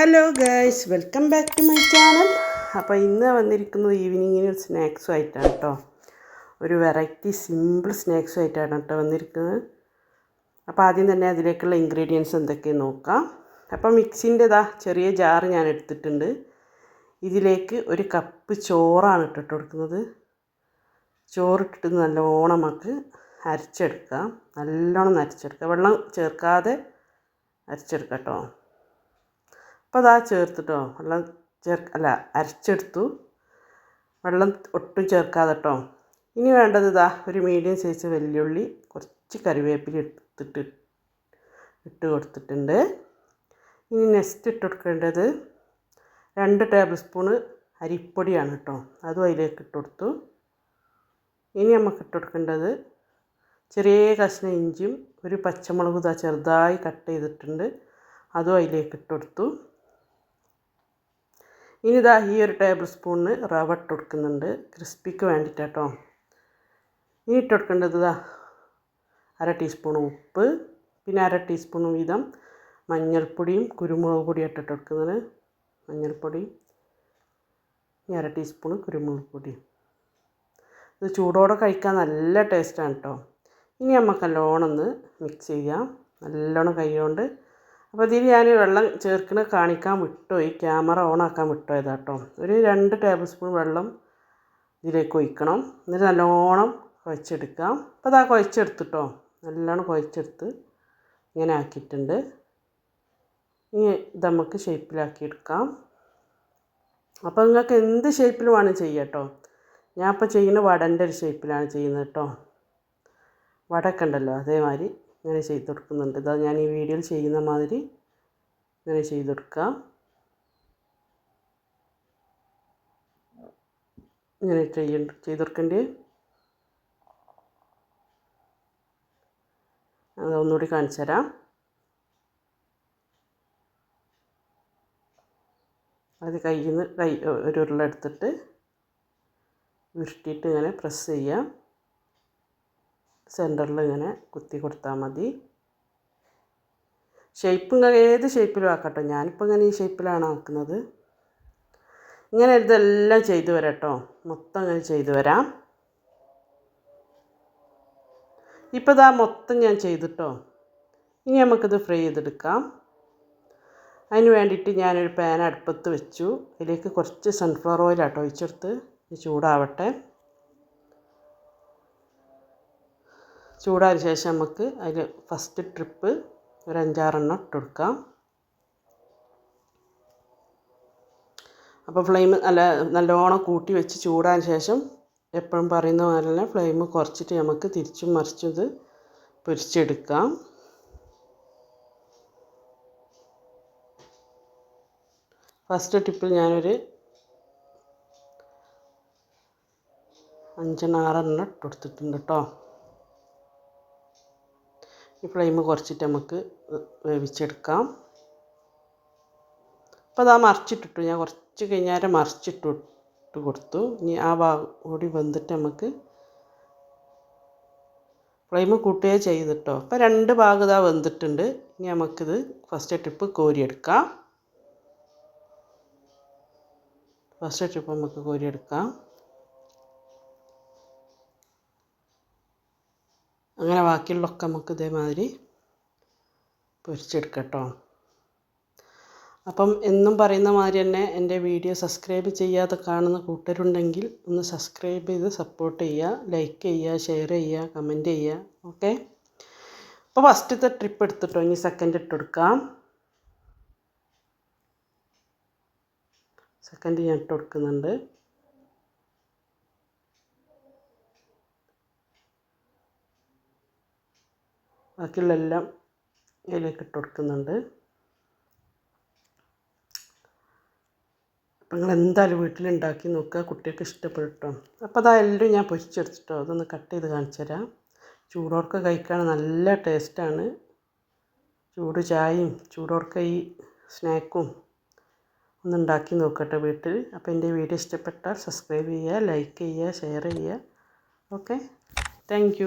Hello guys welcome back to my channel. അപ്പോൾ ഇന്ന് വന്നിരിക്കുന്നത് ഈവനിങ്ങിന് ഒരു സ്നാക്സും ആയിട്ടാണ് കേട്ടോ. ഒരു വെറൈറ്റി സിമ്പിൾ സ്നാക്സും ആയിട്ടാണ് കേട്ടോ വന്നിരിക്കുന്നത്. അപ്പോൾ ആദ്യം തന്നെ അതിലേക്കുള്ള ഇൻഗ്രീഡിയൻസ് എന്തൊക്കെയെന്ന് നോക്കാം. അപ്പോൾ മിക്സിന്റെതാ ചെറിയ ജാർ ഞാൻ എടുത്തിട്ടുണ്ട്. ഇതിലേക്ക് ഒരു കപ്പ് ചോറാണ് ഇട്ടിട്ട് കൊടുക്കുന്നത്. ചോറിട്ടിട്ട് നല്ലോണം നമുക്ക് അരച്ചെടുക്കാം. നല്ലോണം അരച്ചെടുക്കുക വെള്ളം ചേർക്കാതെ അരച്ചെടുക്കാം കേട്ടോ. അപ്പോൾ അതാ ചേർത്തിട്ടോ. വെള്ളം ചേർ അല്ല അരച്ചെടുത്തു. വെള്ളം ഒട്ടും ചേർക്കാതെ കേട്ടോ ഇനി വേണ്ടത് ഇതാ ഒരു മീഡിയം സൈസ് വെല്ലുള്ളി കുറച്ച് കറിവേപ്പില എടുത്തിട്ട് ഇട്ട് കൊടുത്തിട്ടുണ്ട്. ഇനി നെക്സ്റ്റ് ഇട്ട് കൊടുക്കേണ്ടത് രണ്ട് ടേബിൾ സ്പൂണ് അരിപ്പൊടിയാണ് കേട്ടോ അതും അതിലേക്ക് ഇട്ട് കൊടുത്തു. ഇനി നമുക്ക് ഇട്ട് കൊടുക്കേണ്ടത് ചെറിയ കഷ്ണ ഇഞ്ചിയും ഒരു പച്ചമുളക് ഇതാ ചെറുതായി കട്ട് ചെയ്തിട്ടുണ്ട്. അതും അതിലേക്ക് ഇട്ട് കൊടുത്തു. ഇനി ഇതാ ഈ ഒരു ടേബിൾ സ്പൂണിന് റവ ഇട്ട് കൊടുക്കുന്നുണ്ട്. ക്രിസ്പിക്ക് വേണ്ടിയിട്ട് കേട്ടോ. ഇനി ഇട്ട് കൊടുക്കേണ്ടത് ഇതാ അര ടീസ്പൂൺ ഉപ്പ് പിന്നെ അര ടീസ്പൂൺ വീതം മഞ്ഞൾപ്പൊടിയും കുരുമുളക് പൊടിയും ഇട്ടിട്ട് കൊടുക്കുന്നത്. മഞ്ഞൾപ്പൊടി ഇനി അര ടീസ്പൂൺ കുരുമുളക് പൊടി. ഇത് ചൂടോടെ കഴിക്കാൻ നല്ല ടേസ്റ്റാണ് കേട്ടോ. ഇനി നമുക്ക് നല്ലോണം ഒന്ന് മിക്സ് ചെയ്യാം. നല്ലോണം കൈ കൊണ്ട് അപ്പോൾ ഇതിൽ ഞാൻ വെള്ളം ചേർക്കണ കാണിക്കാൻ വിട്ടുപോയി. ക്യാമറ ഓൺ ആക്കാൻ വിട്ടുപോയതാ കേട്ടോ. ഒരു രണ്ട് ടേബിൾ സ്പൂൺ വെള്ളം ഇതിലേക്ക് ഒഴിക്കണം. എന്നിട്ട് നല്ലോണം കുഴച്ചെടുക്കാം. അപ്പോൾ അതാ കുഴച്ചെടുത്തിട്ടോ നല്ലോണം കുഴച്ചെടുത്ത് ഇങ്ങനെ ആക്കിയിട്ടുണ്ട്. ഇനി ഇത് നമുക്ക് ഷേപ്പിലാക്കി എടുക്കാം. അപ്പോൾ നിങ്ങൾക്ക് എന്ത് ഷേപ്പിൽ വേണം ചെയ്യാം കേട്ടോ. ഞാൻ ഇപ്പോൾ ചെയ്യുന്ന വടന്റെ ഒരു ഷേപ്പിലാണ് ചെയ്യുന്നത് കേട്ടോ. വടക്കുണ്ടല്ലോ അതേമാതിരി. ഇങ്ങനെ ചെയ്ത് കൊടുക്കുന്നുണ്ട് ഇതാ ഞാൻ ഈ വീഡിയോയിൽ ചെയ്യുന്ന മാതിരി ഇങ്ങനെ ചെയ്ത് കൊടുക്കാം ഇങ്ങനെ ചെയ്യ ചെയ്ത് കൊടുക്കേണ്ടി അത് ഒന്നുകൂടി കാണിച്ചു തരാം. അത് കയ്യിൽ നിന്ന് കൈ ഒരു ഉരുളെടുത്തിട്ട് ഉരുട്ടിയിട്ട് ഇങ്ങനെ പ്രസ് ചെയ്യാം. സെന്ററിൽ ഇങ്ങനെ കുത്തി കൊടുത്താൽ മതി. ഷേപ്പ് ഏത് ഷേപ്പിലും ആക്കട്ടോ. ഞാനിപ്പോൾ ഇങ്ങനെ ഈ ഷേപ്പിലാണ് ആക്കുന്നത്. ഇങ്ങനെ ഇതെല്ലാം ചെയ്തു വരാം മൊത്തം ഇങ്ങനെ ചെയ്തു വരാം. ഇപ്പോൾ ഇതാ മൊത്തം ഞാൻ ചെയ്തിട്ടോ. ഇനി നമുക്കിത് ഫ്രൈ ചെയ്തെടുക്കാം. അതിന് വേണ്ടിയിട്ട് ഞാനൊരു പാൻ അടുപ്പത്ത് വെച്ചു. അതിലേക്ക് കുറച്ച് സൺഫ്ലവർ ഓയിലാട്ടോ ഒഴിച്ചെടുത്ത്. ചൂടാവട്ടെ. ചൂടായ ശേഷം നമുക്ക് അതിൽ ഫസ്റ്റ് ട്രിപ്പ് ഒരു അഞ്ചാറെണ്ണം ഇട്ട് കൊടുക്കാം. അപ്പോൾ ഫ്ലെയിം നല്ല നല്ലോണം കൂട്ടി വെച്ച് ചൂടായ ശേഷം എപ്പോഴും പറയുന്ന പോലെ തന്നെ ഫ്ലെയിം കുറച്ചിട്ട് നമുക്ക് തിരിച്ചും മറിച്ചും ഇത് പൊരിച്ചെടുക്കാം. ഫസ്റ്റ് ടിപ്പിൽ ഞാനൊരു അഞ്ചെണ്ണം ആറെണ്ണം ഇട്ട് കൊടുത്തിട്ടുണ്ട് കേട്ടോ ഈ ഫ്ലെയിം കുറച്ചിട്ട് നമുക്ക് വേവിച്ചെടുക്കാം. അപ്പോൾ അതാ മറിച്ചിട്ടിട്ടു. ഞാൻ കുറച്ച് കഴിഞ്ഞാൽ മറിച്ചിട്ടിട്ട് കൊടുത്തു. ഇനി ആ ഭാഗം കൂടി വെന്തിട്ട് നമുക്ക് ഫ്ലെയിം കൂട്ടുക ചെയ്തിട്ടോ അപ്പോൾ രണ്ട് ഭാഗം ഇതാ വെന്തിട്ടുണ്ട്. ഇനി നമുക്കിത് ഫസ്റ്റ് ട്രിപ്പ് കോരിയെടുക്കാം. ഫസ്റ്റ് ട്രിപ്പ് നമുക്ക് കോരിയെടുക്കാം. അങ്ങനെ ബാക്കിയുള്ളതൊക്കെ നമുക്ക് ഇതേമാതിരി പൊരിച്ചെടുക്കാം കേട്ടോ. അപ്പം എന്നും പറയുന്ന മാതിരി തന്നെ എന്റെ വീഡിയോ സബ്സ്ക്രൈബ് ചെയ്യാതെ കാണുന്ന കൂട്ടരുണ്ടെങ്കിൽ ഒന്ന് സബ്സ്ക്രൈബ് ചെയ്ത് സപ്പോർട്ട് ചെയ്യുക ലൈക്ക് ചെയ്യുക ഷെയർ ചെയ്യുക കമന്റ് ചെയ്യുക. ഓക്കെ അപ്പോൾ ഫസ്റ്റത്തെ ട്രിപ്പ് എടുത്തിട്ടോ? ഇനി സെക്കൻഡ് ഇട്ട് കൊടുക്കാം. സെക്കൻഡ് ഞാൻ ഇട്ട് കൊടുക്കുന്നുണ്ട്. ബാക്കിയുള്ള എല്ലാം ഇതിലേക്ക് ഇട്ട് കൊടുക്കുന്നുണ്ട്. അപ്പം നിങ്ങൾ എന്തായാലും വീട്ടിലുണ്ടാക്കി നോക്കുക. കുട്ടികൾക്ക് ഇഷ്ടപ്പെട്ടോ അപ്പോൾ അതെല്ലാം ഞാൻ പൊരിച്ചെടുത്തിട്ടോ. അതൊന്ന് കട്ട് ചെയ്ത് കാണിച്ചു തരാം. ചൂടോർക്ക് കഴിക്കാൻ നല്ല ടേസ്റ്റാണ്. ചൂട് ചായയും ചൂടോർക്ക ഈ സ്നാക്കും ഒന്ന് ഉണ്ടാക്കി നോക്കട്ടെ വീട്ടിൽ. അപ്പോൾ എന്റെ വീഡിയോ ഇഷ്ടപ്പെട്ടാൽ സബ്സ്ക്രൈബ് ചെയ്യുക ലൈക്ക് ചെയ്യുക ഷെയർ ചെയ്യുക. ഓക്കെ. താങ്ക്